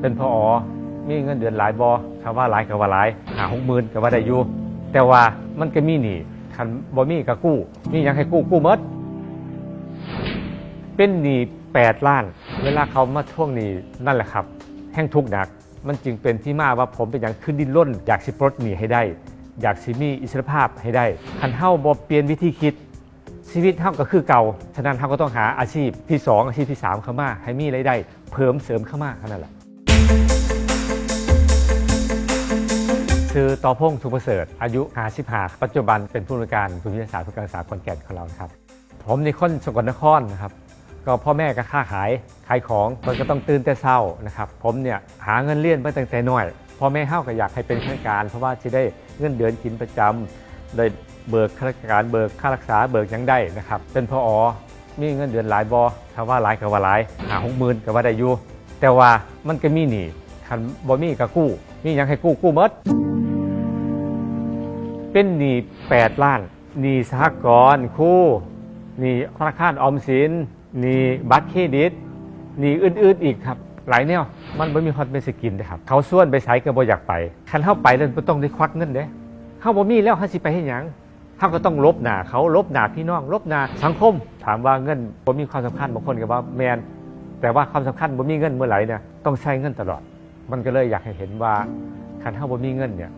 เป็นพออมีเงินเดือนหลายบอคำว่าหลายกับว่าหลายหาหกหมื่นกับว่าได้อยู่แต่ว่ามันก็มีหนี้คันบ่มีก็กู้ มีหยังให้กู้กู้หมดเป็นหนี้8ล้าน เวลาเขามาท่วงหนี้นั่นแหละครับ แห้งทุกข์หนัก มันจึงเป็นที่มาว่าผมเป็นอย่างขึ้นดินร่นอยากสิปลดหนี้ให้ได้ อยากสิมีอิสรภาพให้ได้ คันเฮาบ่เปลี่ยนวิธีคิด ชีวิตเฮาก็คือเก่า ฉะนั้นเฮาก็ต้องหาอาชีพที่ 2 อาชีพที่ 3 เข้ามา ให้มีรายได้เพิ่มเสริมเข้ามาเท่านั้นแหละ คือต่อพงสุประเสริฐอายุ55ปัจจุบันเป็นผู้อำนวยการศูนย์วิทยาศาสตร์เพื่อการศึกษาขอนแก่นของเราครับ ผมในคนสกลนครนะครับก็พ่อแม่ก็ค้าขายขายของมันก็ต้องตื่นแต่เช้านะครับผมเนี่ยหาเงินเลี้ยนมาตั้งแต่น้อยพ่อแม่เฮาก็อยากให้เป็นข้าราชการ เพราะว่าจะได้เงินเดือนกินประจำได้เบิกข้าราชการเบิกค่ารักษาเบิกยังได้นะครับเป็นพออมีเงินเดือนหลายบอคำว่าหลายกับว่าหลายหาหกหมื่นกับว่าได้อยู่แต่ว่ามันก็มีหนี้คันบ่มีก็กู้มีหยังให้กู้กู้หมด เป็นหนี้8ล้านหนี้สหกรณ์คู่หนี้ธนาคารออมสินหนี้บัตรเครดิตหนี้อื่นๆอีกครับ หลายแนวมันไม่มีฮอตเมสกินเลยครับเขาส่วนไปใช้ก็บ่อยากไปคันเข้าไปแล้วต้องได้ควักเงินเด้เข้าบ่มีแล้วเฮาสิไปเฮ็ดหยังเฮาก็ต้องลบหนาเขาลบหนาพี่น้อง ลบหนาสังคม ถามว่าเงินบ่มีความสำคัญบางคนก็ว่าแมนแต่ว่าความสำคัญบ่มีเงินเมื่อไหร่เนี่ยต้องใช้เงินตลอด มันก็เลยอยากให้เห็นว่าคันเฮาบ่มีเงินเนี่ย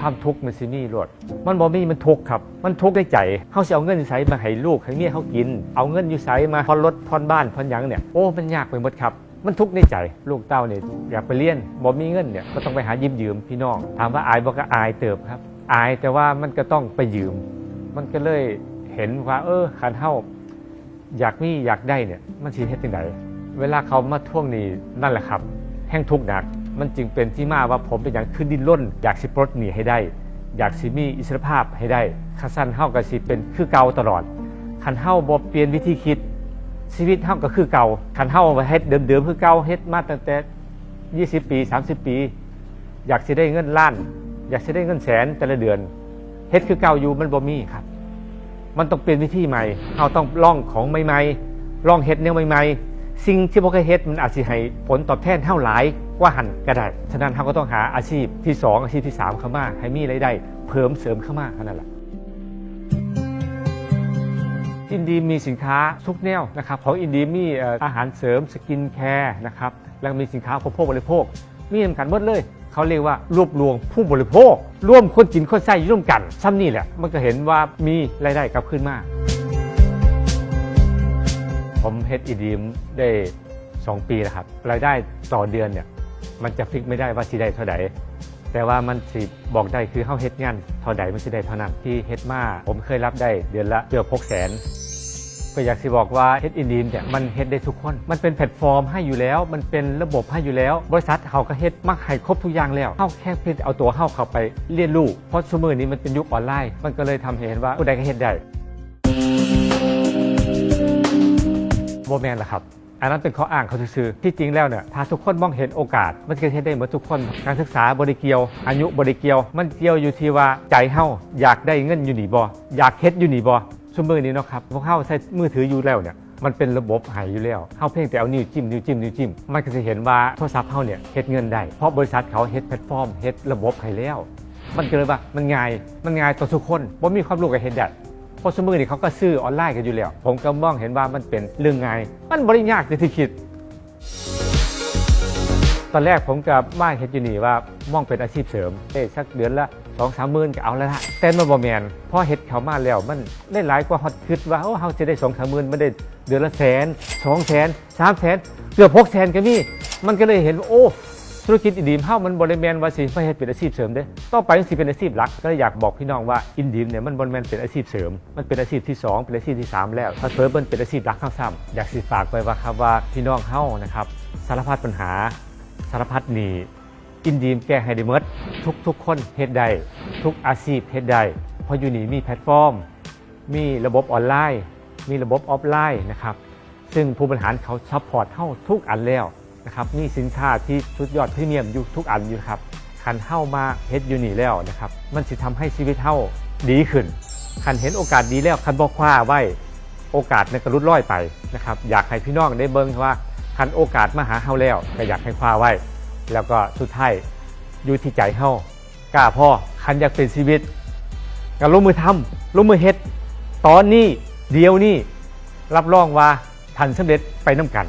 ความทุกข์มันสิมีรวดมันบ่มีมันทุกข์ครับ มันทุกข์ในใจเฮาสิเอาเงินอยู่มาให้ลูกให้เมียเฮากิน เอาเงินอยู่ไสมาผ่อนรถผ่อนบ้านผ่อนหยังเนี่ยโอ้มันยากไปหมดครับมันทุกข์ในใจลูกเต้าเนี่ยอยากไปเรียนบ่มีเงินเนี่ยก็ต้องไปหายืมยืมพี่น้อง ถามว่าอายบ่ก็อายเติบครับ อายแต่ว่ามันก็ต้องไปยืม มันก็เลยเห็นว่า เออคันเฮาอยากมีอยากได้เนี่ยมันสิเฮ็ดจังไดเวลาเขามาท่วงนี้นั่นแหละครับ แห้งทุกข์หนัก มันจึงเป็นที่มาว่าผมเป็นอย่างขึ้นดินร่นอยากสิปลดหนีให้ได้ อยากสิมีอิสรภาพให้ได้คันสั้นเฮาก็สิเป็นคือเก่าตลอดคันเฮาบ่เปลี่ยนวิธีคิด ชีวิตเฮาก็คือเก่าคันเฮาเฮ็ดเดิมๆคือเก่าเฮ็ดมาตั้งแต่ 20 ปี 30 ปี อยากสิได้เงินล้าน อยากสิได้เงินแสนแต่ละเดือนเฮ็ดคือเก่าอยู่มันบ่มีครับ มันต้องเปลี่ยนวิธีใหม่เราต้องล่องของใหม่ๆล่องเฮ็ดแนวใหม่ๆสิ่งที่บ่เคยเฮ็ดมันอาจสิให้ผลตอบแทนเท่าหลาย ว่าหันก็ได้ฉะนั้นเราก็ต้องหาอาชีพที่ 2 อาชีพที่3เข้ามาให้มีรายได้เพิ่มเสริมเข้ามาเท่านั้นแหละอินดีมีสินค้าทุกแนวนะครับของอินดีมีอาหารเสริมสกินแคร์นะครับแล้วมีสินค้าอุปโภคบริโภค มีนำกันหมดเลย เขาเรียกว่ารวบรวมผู้บริโภค ร่วมคนกินคนใส่ร่วมกันซ้ำนี่แหละ มันก็เห็นว่ามีรายได้กลับขึ้นมาก ผมเฮ็ดอีดีมได้ 2 ปีแล้วครับรายได้ต่อเดือนเนี่ย มันจะฟิกไม่ได้ว่าสิได้เท่าใดแต่ว่ามันสิบอกได้คือเฮาเฮ็ดงานเท่าใดมันสิได้เท่านั้นที่เฮ็ดมาผมเคยรับได้เดือนละเกือบ6แสนก็อยากสิบอกว่าเฮ็ดอินดีมเนี่ยมันเฮ็ดได้ทุกคน มันเป็นแพลตฟอร์มให้อยู่แล้ว มันเป็นระบบให้อยู่แล้ว บริษัทเขาก็เฮ็ดมักให้ครบทุกอย่างแล้วเฮาแค่เพียงเอาตัวเฮาเข้าไปเรียนรู้เพราะชั่วโมงนี้มันเป็นยุคออนไลน์ มันก็เลยทำให้เห็นว่าผู้ใดก็เฮ็ดได้โบแมนล่ะครับ อันนั้นเป็นข้ออ้างเขาซื่อๆที่จริงแล้วเนี่ยถ้าทุกคนมองเห็นโอกาส มันจะเฮ็ดได้หมดทุกคน การศึกษาบริเกียว อายุบริเกียว มันเกี่ยวอยู่ที่ว่าใจเฮาอยากได้เงินอยู่นี่บ่อยากเฮ็ดอยู่นี่บ่ชั่วโมงนี้เนาะครับพวกเฮาใช้มือถืออยู่แล้วเนี่ยมันเป็นระบบหายอยู่แล้วเฮาเพียงแต่เอานิ้วจิ้มนิ้วจิ้มนิ้วจิ้ม มันก็จะเห็นว่าโทรศัพท์เฮาเนี่ยเฮ็ดเงินได้ เพราะบริษัทเขาเฮ็ดแพลตฟอร์มเฮ็ดระบบให้แล้ว มันก็เลยว่ามันง่าย มันง่ายต่อทุกคนบ่มีความรู้ก็เฮ็ดได้ เพราะสมือนี่เขาก็ซื้อออนไลน์กันอยู่แล้ว ผมก็มองเห็นว่ามันเป็นเรื่องง่ายมันบริยากอย่างที่คิด ตอนแรกผมกับมาเฮ็ดอยู่นี่ว่ามองเป็นอาชีพเสริมเอ้สักเดือนละสองสามหมื่นก็เอาแล้วละแต่มันบ่แมนพอเฮ็ดเขามาแล้วมันได้หลายกว่าฮอตคิดว่าโอ้เฮาจะได้สองสามหมื่นมันได้เดือนละแสนสองแสนสามแสนเกือบหกแสนก็มีมันก็เลยเห็นว่าโอ้ ธุรกิจอินดีมเฮามันบริแมนว่าสิมาเฮ็ดเป็นอาชีพเสริมเด้ต่อไปมันสิเป็นอาชีพหลักก็เลยอยากบอกพี่น้องว่าอินดีมเนี่ยมันบริแมนเป็นอาชีพเสริม มันเป็นอาชีพที่สองเป็นอาชีพที่สามแล้วถ้าเพิ่มมันเป็นอาชีพหลักข้างซ้ำอยากสิฝากไว้ว่าครับว่าพี่น้องเฮานะครับสารพัดปัญหา สารพัดหนีอินดีมแก้ให้ได้หมดทุกทุกคนเฮ็ดได้ทุกอาชีพเฮ็ดได้เพราะอยู่นี่มีแพลตฟอร์ม มีระบบออนไลน์ มีระบบออฟไลน์นะครับซึ่งผู้บริหารเขาซัพพอร์ตเท่าทุกอันแล้ว นะครับมีสินค้าที่สุดยอดพรีเมียมอยู่ทุกอันอยู่ครับคันเข้ามาเฮ็ดอยู่นี่แล้วนะครับมันสิทำให้ชีวิตเท่าดีขึ้นคันเห็นโอกาสดีแล้วคันบอกคว้าไว้โอกาสในกระลุดร้อยไปนะครับอยากให้พี่น้องได้เบิ่งว่าคันโอกาสมาหาเฮาแล้วก็อยากให้คว้าไว้ แล้วก็สุดท้ายอยู่ที่ใจเฮากล้าพ่อคันอยากเป็นชีวิตก็ลงมือทำลงมือเฮ็ดตอนนี้เดียวนี้รับรองว่าทันสำเร็จไปน้ำกัน